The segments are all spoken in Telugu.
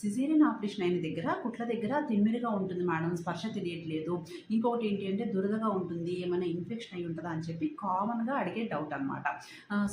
సిజేరియన్ ఆపరేషన్ అయిన దగ్గర కుట్ల దగ్గర తిమ్మిరిగా ఉంటుంది మేడం. స్పర్శ తెలియట్లేదు. ఇంకొకటి ఏంటి అంటే దురదగా ఉంటుంది. ఏమైనా ఇన్ఫెక్షన్ అయి ఉంటుందా అని చెప్పి కామన్గా అడిగే డౌట్ అనమాట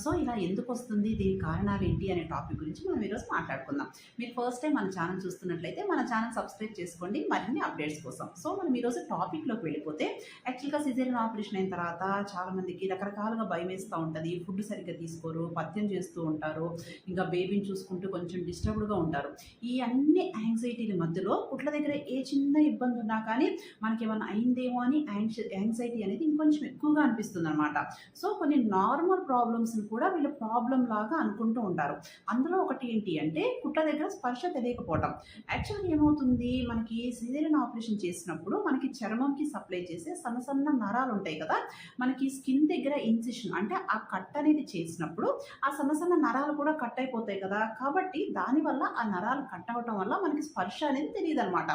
సో ఇలా ఎందుకు వస్తుంది? దీని కారణాలు ఏంటి అనే టాపిక్ గురించి మనం ఈరోజు మాట్లాడుకుందాం. మీరు ఫస్ట్ టైం మన ఛానల్ చూస్తున్నట్లయితే మన ఛానల్ సబ్స్క్రైబ్ చేసుకోండి. మరిన్ని అప్డేట్స్ కోసం. సో మనం ఈరోజు టాపిక్లోకి వెళ్ళిపోతే యాక్చువల్గా సిజేరియన్ ఆపరేషన్ అయిన తర్వాత చాలామందికి రకరకాలుగా భయం వేస్తూ ఉంటుంది. ఫుడ్ సరిగ్గా తీసుకోరు పథ్యం చేస్తూ ఉంటారు. ఇంకా బేబీని చూసుకుంటూ కొంచెం డిస్టర్బ్డ్గా ఉంటారు. ఈ అన్ని యాంగ్జైటీల మధ్యలో కుట్ల దగ్గర ఏ చిన్న ఇబ్బంది ఉన్నా కానీ మనకి ఏమైనా అయిందేమో అని యాంగ్జైటీ అనేది ఇంకొంచెం ఎక్కువగా అనిపిస్తుంది అనమాట సో కొన్ని నార్మల్ ప్రాబ్లమ్స్ని కూడా వీళ్ళు ప్రాబ్లం లాగా అనుకుంటూ ఉంటారు. అందులో ఒకటి ఏంటి అంటే కుట్ల దగ్గర స్పర్శ తెలియకపోవటం. యాక్చువల్గా ఏమవుతుంది? మనకి సిజేరియన్ ఆపరేషన్ చేసినప్పుడు మనకి చర్మంకి సప్లై చేసే సన్న సన్న నరాలు ఉంటాయి కదా? మనకి స్కిన్ దగ్గర ఇన్సిషన్ అంటే ఆ కట్ అనేది చేసినప్పుడు ఆ సన్న సన్న నరాలు కూడా కట్ అయిపోతాయి కదా? కాబట్టి దానివల్ల ఆ నరాలు కట్ ఉండటం వల్ల మనకి స్పర్శ అనేది తెలియదు అనమాట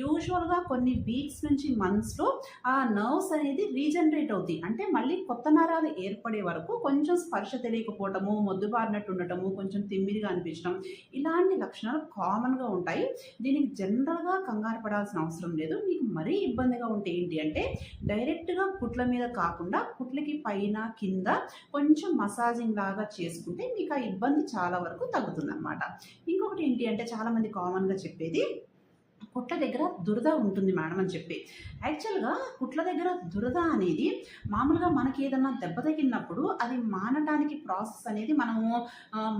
యూజువల్గా కొన్ని వీక్స్ నుంచి మంత్స్లో ఆ నర్వ్స్ అనేది రీజనరేట్ అవుతాయి. అంటే మళ్ళీ కొత్త నరాలు ఏర్పడే వరకు కొంచెం స్పర్శ తెలియకపోవటము మొద్దుబారినట్టు ఉండటము కొంచెం తిమ్మిరిగా అనిపించడం ఇలాంటి లక్షణాలు కామన్గా ఉంటాయి. దీనికి జనరల్గా కంగారు పడాల్సిన అవసరం లేదు. మీకు మరీ ఇబ్బందిగా ఉంటే ఏంటి అంటే డైరెక్ట్గా కుట్ల మీద కాకుండా కుట్లకి పైన కింద కొంచెం మసాజింగ్ లాగా చేసుకుంటే మీకు ఆ ఇబ్బంది చాలా వరకు తగ్గుతుంది అనమాట ఏంటి అంటే చాలామంది కామన్గా చెప్పేది కుట్ల దగ్గర దురద ఉంటుంది మేడం అని చెప్పి. యాక్చువల్గా కుట్ల దగ్గర దురద అనేది మామూలుగా మనకి ఏదన్నా దెబ్బ తగిలినప్పుడు అది మానటానికి ప్రాసెస్ అనేది మనము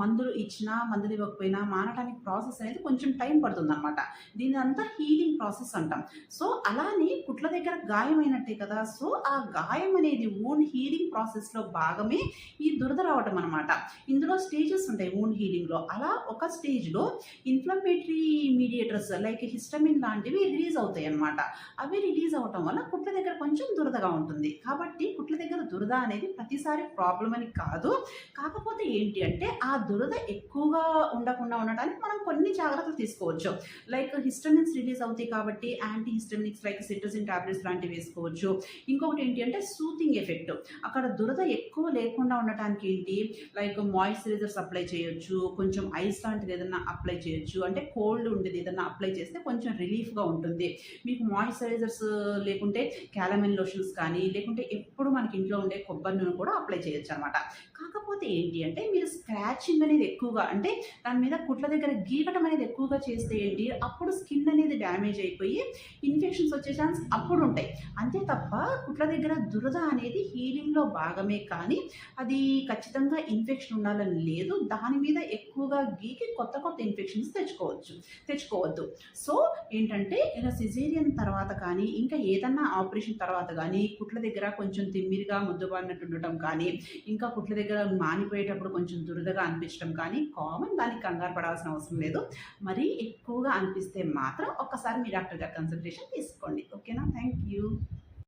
మందులు ఇచ్చినా మందులు ఇవ్వకపోయినా మానటానికి ప్రాసెస్ అనేది కొంచెం టైం పడుతుంది అనమాట దీని అంతా హీలింగ్ ప్రాసెస్ అంటాం. సో అలానే కుట్ల దగ్గర గాయమైనట్టే కదా సో ఆ గాయం అనేది ఓన్ హీలింగ్ ప్రాసెస్లో భాగమే ఈ దురద రావటం అనమాట ఇందులో స్టేజెస్ ఉంటాయి ఓన్ హీలింగ్లో అలా ఒక స్టేజ్లో ఇన్ఫ్లమేటరీ మీడియేటర్స్ లైక్ హిస్టమిన్ లాంటివి రిలీజ్ అవుతాయి అన్నమాట. అవి రిలీజ్ అవటం వల్ల కుట్ల దగ్గర కొంచెం దురదగా ఉంటుంది. కాబట్టి కుట్ల దగ్గర దురద అనేది ప్రతిసారి ప్రాబ్లం అని కాదు. కాకపోతే ఏంటి అంటే ఆ దురద ఎక్కువగా ఉండకుండా ఉండటానికి మనం కొన్ని జాగ్రత్తలు తీసుకోవచ్చు. లైక్ హిస్టమిన్స్ రిలీజ్ అవుతాయి కాబట్టి anti histaminics like cetirizine tablets లాంటివి వేసుకోవచ్చు. ఇంకొకటి ఏంటి అంటే సూతింగ్ ఎఫెక్ట్ అక్కడ దురద ఎక్కువ లేకుండా ఉండటానికి ఏంటి? లైక్ మాయిశ్చరైజర్స్ అప్లై చేయొచ్చు. కొంచెం ఐస్ లాంటిది ఏదైనా అప్లై చేయొచ్చు. అంటే కోల్డ్ ఉండేది ఏదైనా అప్లై చేస్తే కొంచెం కొంచెం రిలీఫ్గా ఉంటుంది. మీకు మాయిశ్చరైజర్స్ లేకుంటే క్యాలమిన్ లోషన్స్ కానీ లేకుంటే ఎప్పుడు మనకి ఇంట్లో ఉండే కొబ్బరి నూనె కూడా అప్లై చేయొచ్చు అనమాట కాకపోతే ఏంటి అంటే మీరు స్క్రాచింగ్ అనేది ఎక్కువగా అంటే దాని మీద కుట్ల దగ్గర గీకటం అనేది ఎక్కువగా చేస్తే ఏంటి? అప్పుడు స్కిన్ అనేది డ్యామేజ్ అయిపోయి ఇన్ఫెక్షన్స్ వచ్చే ఛాన్స్ అప్పుడు ఉంటాయి. అంతే తప్ప కుట్ల దగ్గర దురద అనేది హీలింగ్లో భాగమే కానీ అది ఖచ్చితంగా ఇన్ఫెక్షన్ ఉండాలని లేదు. దాని మీద ఎక్కువగా గీకి కొత్త కొత్త ఇన్ఫెక్షన్స్ తెచ్చుకోవచ్చు తెచ్చుకోవద్దు. సో ఏంటంటే ఇలా సిజేరియన్ తర్వాత కానీ ఇంకా ఏదన్నా ఆపరేషన్ తర్వాత కానీ కుట్ల దగ్గర కొంచెం తిమ్మిరిగా ముద్దుబారినట్టు ఉండటం కానీ ఇంకా కుట్ల దగ్గర మానిపోయేటప్పుడు కొంచెం దురదగా అనిపించడం కానీ కామన్ దానికి కంగారు పడాల్సిన అవసరం లేదు. మరి ఎక్కువగా అనిపిస్తే మాత్రం ఒక్కసారి మీ డాక్టర్ గారి కన్సల్టేషన్ తీసుకోండి. ఓకేనా? Thank you